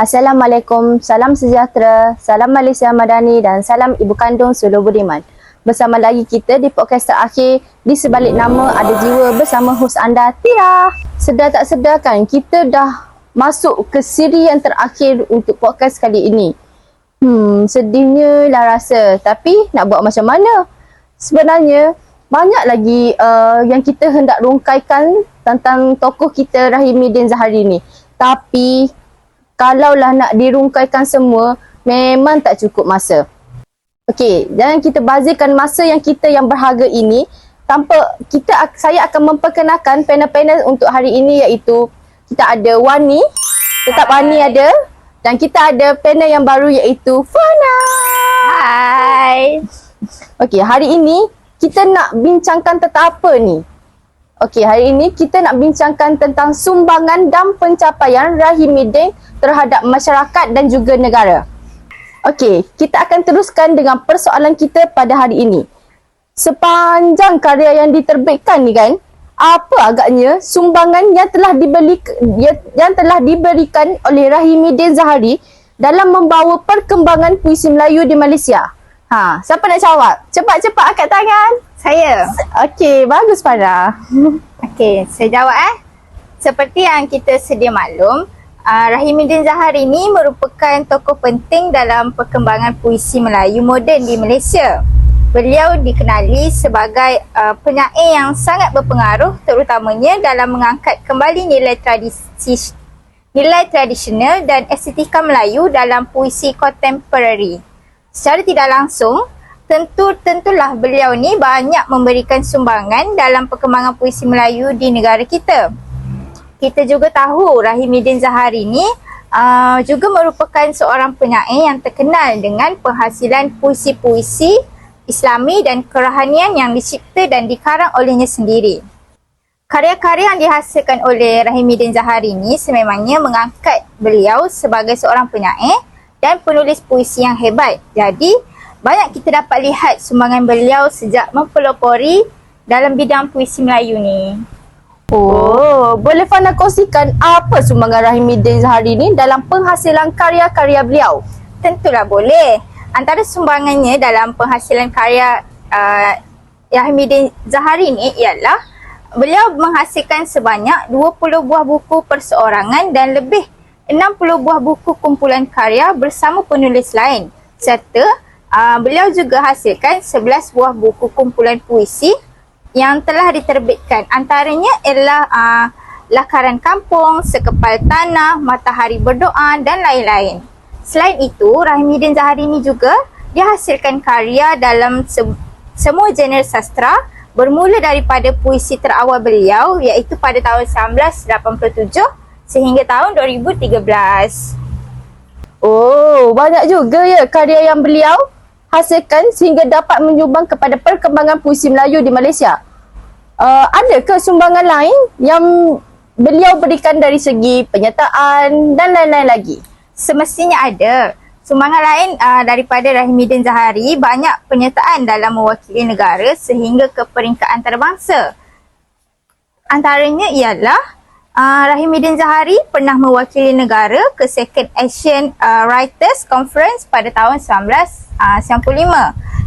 Assalamualaikum, salam sejahtera, salam Malaysia Madani dan salam ibu kandung Sulu Budiman. Bersama lagi kita di podcast terakhir di sebalik nama ada jiwa bersama hos anda Tira. Sedar tak sedar kan kita dah masuk ke siri yang terakhir untuk podcast kali ini. Hmm, sedihnya lah rasa tapi nak buat macam mana? Sebenarnya banyak lagi uh, yang kita hendak rungkaikan tentang tokoh kita Rahimidin Zahari ni. Tapi kalaulah nak dirungkaikan semua memang tak cukup masa. Okey, jangan kita bazirkan masa yang kita yang berharga ini tanpa kita saya akan memperkenalkan panel-panel untuk hari ini iaitu kita ada Wani, tetap Wani ada dan kita ada panel yang baru iaitu Fana. Hai. Okey, hari ini kita nak bincangkan tentang apa ni? Okey, hari ini kita nak bincangkan tentang sumbangan dan pencapaian Rahimidin terhadap masyarakat dan juga negara. Okey, kita akan teruskan dengan persoalan kita pada hari ini. Sepanjang karya yang diterbitkan ni kan, apa agaknya sumbangan yang telah dibeli yang telah diberikan oleh Rahimidin Zahari dalam membawa perkembangan puisi Melayu di Malaysia? Ha, siapa nak jawab? Cepat-cepat angkat tangan. Saya. Okey, bagus Farah. Okey, saya jawab eh. Seperti yang kita sedia maklum, uh, Rahimudin Zahari ini merupakan tokoh penting dalam perkembangan puisi Melayu moden di Malaysia. Beliau dikenali sebagai uh, penyair yang sangat berpengaruh terutamanya dalam mengangkat kembali nilai tradisi nilai tradisional dan estetika Melayu dalam puisi kontemporari. Secara tidak langsung, tentu tentulah beliau ni banyak memberikan sumbangan dalam perkembangan puisi Melayu di negara kita. Kita juga tahu Rahimudin Zahari ni uh, juga merupakan seorang penyair yang terkenal dengan penghasilan puisi-puisi Islami dan kerohanian yang dicipta dan dikarang olehnya sendiri. Karya-karya yang dihasilkan oleh Rahimudin Zahari ni sememangnya mengangkat beliau sebagai seorang penyair dan penulis puisi yang hebat. Jadi, banyak kita dapat lihat sumbangan beliau sejak mempelopori dalam bidang puisi Melayu ni. Oh, boleh Fana kongsikan apa sumbangan Rahimudin Zahari ni dalam penghasilan karya-karya beliau? Tentulah boleh antara sumbangannya dalam penghasilan karya uh, Yahmidin Zahari ni ialah beliau menghasilkan sebanyak 20 buah buku perseorangan dan lebih 60 buah buku kumpulan karya bersama penulis lain serta uh, beliau juga hasilkan 11 buah buku kumpulan puisi yang telah diterbitkan antaranya ialah uh, Lakaran Kampung, Sekepal Tanah, Matahari Berdoa dan lain-lain. Selain itu, Rahimudin Zahari ini juga dihasilkan karya dalam se- semua jenis sastra bermula daripada puisi terawal beliau iaitu pada tahun 1987 sehingga tahun 2013. Oh, banyak juga ya karya yang beliau hasilkan sehingga dapat menyumbang kepada perkembangan puisi Melayu di Malaysia. Uh, ada ke sumbangan lain yang beliau berikan dari segi penyertaan dan lain-lain lagi? semestinya ada. Sumbangan lain uh, daripada Rahimudin Zahari banyak penyertaan dalam mewakili negara sehingga ke peringkat antarabangsa. Antaranya ialah uh, Rahimudin Zahari pernah mewakili negara ke Second Asian uh, Writers Conference pada tahun 1995.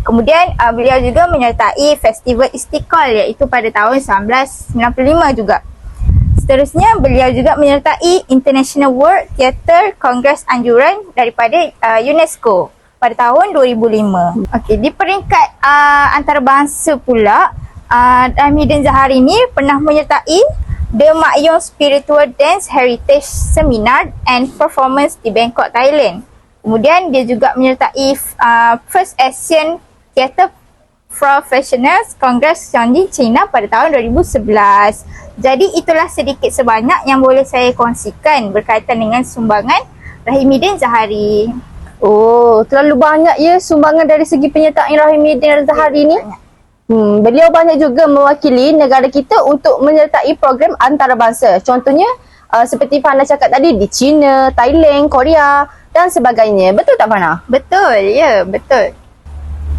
Kemudian uh, beliau juga menyertai Festival Istiqlal iaitu pada tahun 1995 juga. Seterusnya, beliau juga menyertai International World Theatre Congress Anjuran daripada uh, UNESCO pada tahun 2005. Okey, di peringkat uh, antarabangsa pula, uh, Hamidin Zahari ni pernah menyertai The Mak Yong Spiritual Dance Heritage Seminar and Performance di Bangkok, Thailand. Kemudian dia juga menyertai uh, First Asian Theatre Professionals Congress Tianjin, China pada tahun 2011. Jadi itulah sedikit sebanyak yang boleh saya kongsikan berkaitan dengan sumbangan Rahimudin Zahari. Oh, terlalu banyak ya sumbangan dari segi penyertaan Rahimudin Zahari ni. Hmm, beliau banyak juga mewakili negara kita untuk menyertai program antarabangsa. Contohnya uh, seperti Fana cakap tadi di China, Thailand, Korea dan sebagainya. Betul tak Fana? Betul, ya, betul.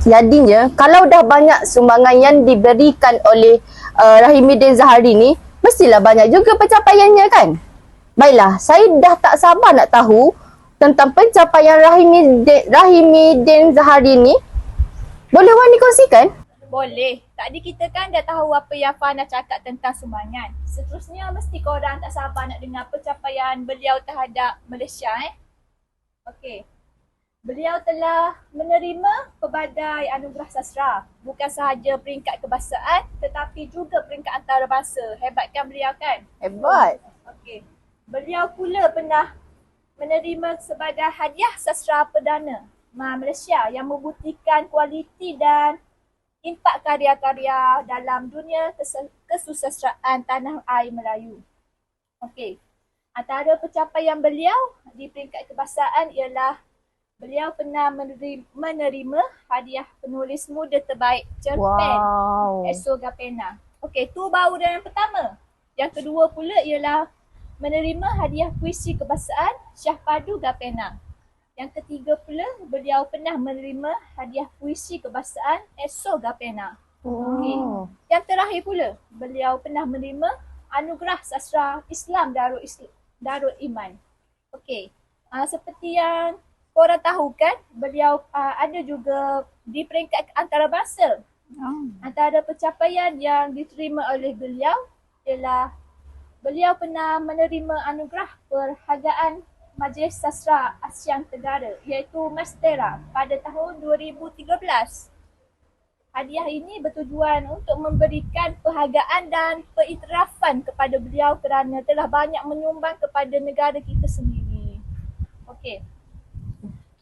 Jadinya kalau dah banyak sumbangan yang diberikan oleh uh, Rahimudin Zahari ni, mestilah banyak juga pencapaiannya kan? Baiklah, saya dah tak sabar nak tahu tentang pencapaian Rahimidin, Rahimidin Zahari ni? Boleh Wan dikongsikan? Boleh. Tadi kita kan dah tahu apa yang Fah nak cakap tentang sumbangan. Seterusnya mesti korang tak sabar nak dengar pencapaian beliau terhadap Malaysia eh. Okey. Beliau telah menerima pelbagai anugerah sastra. Bukan sahaja peringkat kebangsaan tetapi juga peringkat antarabangsa. Hebat kan beliau kan? Hebat. Okey. Beliau pula pernah menerima sebagai hadiah sastra perdana Ma Malaysia yang membuktikan kualiti dan impak karya-karya dalam dunia kes- kesusastraan tanah air Melayu. Okey. Antara pencapaian beliau di peringkat kebangsaan ialah beliau pernah menerima, menerima hadiah penulis muda terbaik cerpen Wow. Esso Gapena. Okey, tu baru dah yang pertama. Yang kedua pula ialah menerima hadiah puisi kebangsaan Syahpadu Gapena. Yang ketiga pula, beliau pernah menerima hadiah puisi kebangsaan Esso Gapena. Oh. Yang terakhir pula, beliau pernah menerima anugerah sastra Islam Darul Islam Darul Iman. Okey. Uh, seperti yang korang tahu kan, beliau uh, ada juga di peringkat antarabangsa. Antara pencapaian yang diterima oleh beliau ialah beliau pernah menerima anugerah perhargaan Majlis Sastra ASEAN Tenggara iaitu Mastera pada tahun 2013. Hadiah ini bertujuan untuk memberikan penghargaan dan pengiktirafan kepada beliau kerana telah banyak menyumbang kepada negara kita sendiri. Okey.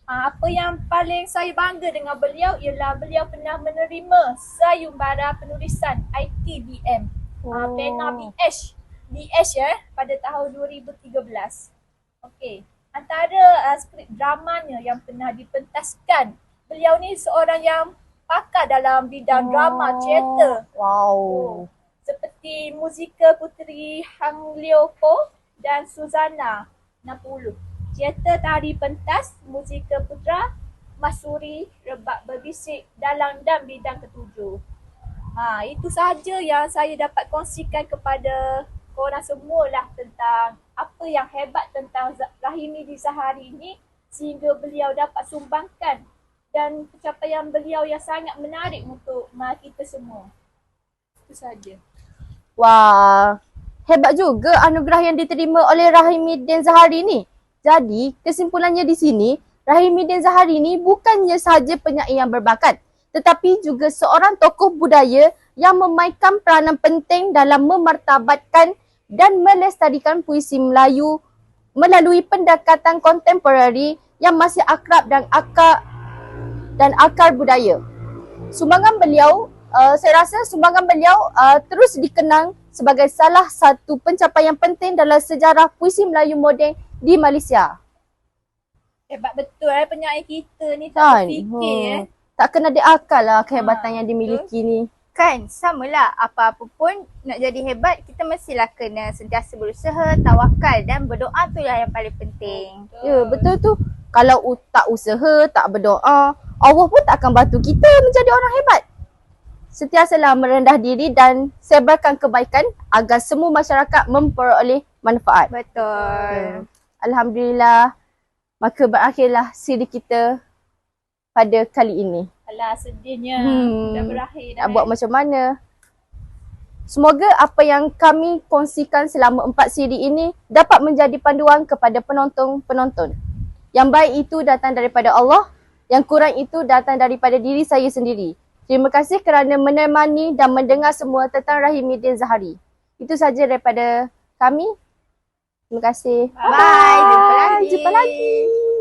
Ah, Apa yang paling saya bangga dengan beliau ialah beliau pernah menerima sayembara penulisan ITBM. Oh. Oh. Pena BH. BH ya pada tahun 2013. Okey. Antara uh, skrip dramanya yang pernah dipentaskan. Beliau ni seorang yang pakar dalam bidang drama teater. Wow. Oh. Seperti muzikal Puteri Hang Leo Po dan Suzana 60. Teater tari pentas, muzikal putra, masuri, rebab berbisik, dalang dan bidang ketujuh. Ha, itu sahaja yang saya dapat kongsikan kepada korang semualah tentang apa yang hebat tentang Rahimi di Sahari ini sehingga beliau dapat sumbangkan dan pencapaian beliau yang sangat menarik untuk kita semua. Itu saja. Wah, hebat juga anugerah yang diterima oleh Rahimidin Zahari ni. Jadi, kesimpulannya di sini, Rahimidin Zahari ni bukannya sahaja penyair yang berbakat, tetapi juga seorang tokoh budaya yang memainkan peranan penting dalam memartabatkan dan melestarikan puisi Melayu melalui pendekatan kontemporari yang masih akrab dan akar dan akar budaya. Sumbangan beliau, uh, saya rasa sumbangan beliau uh, terus dikenang sebagai salah satu pencapaian penting dalam sejarah puisi Melayu moden di Malaysia. Hebat betul eh penyair kita ni Kan? tak fikir eh. Tak kena diakal lah kehebatan Ha, yang dimiliki ni. Kan samalah apa-apa pun nak jadi hebat kita mestilah kena sentiasa berusaha, tawakal dan berdoa tu lah yang paling penting. Ya, betul tu. Kalau tak usaha, tak berdoa, Allah pun tak akan bantu kita menjadi orang hebat. Sentiasalah merendah diri dan sebarkan kebaikan agar semua masyarakat memperoleh manfaat. Betul. Alhamdulillah. Maka berakhirlah siri kita pada kali ini. Alah sedihnya Hmm. dah berakhir dah. Nak buat macam mana? Semoga apa yang kami kongsikan selama empat siri ini dapat menjadi panduan kepada penonton-penonton. Yang baik itu datang daripada Allah, yang kurang itu datang daripada diri saya sendiri. Terima kasih kerana menemani dan mendengar semua tentang Rahimidin Zahari. Itu saja daripada kami. Terima kasih. Bye. Jumpa lagi. Jumpa lagi.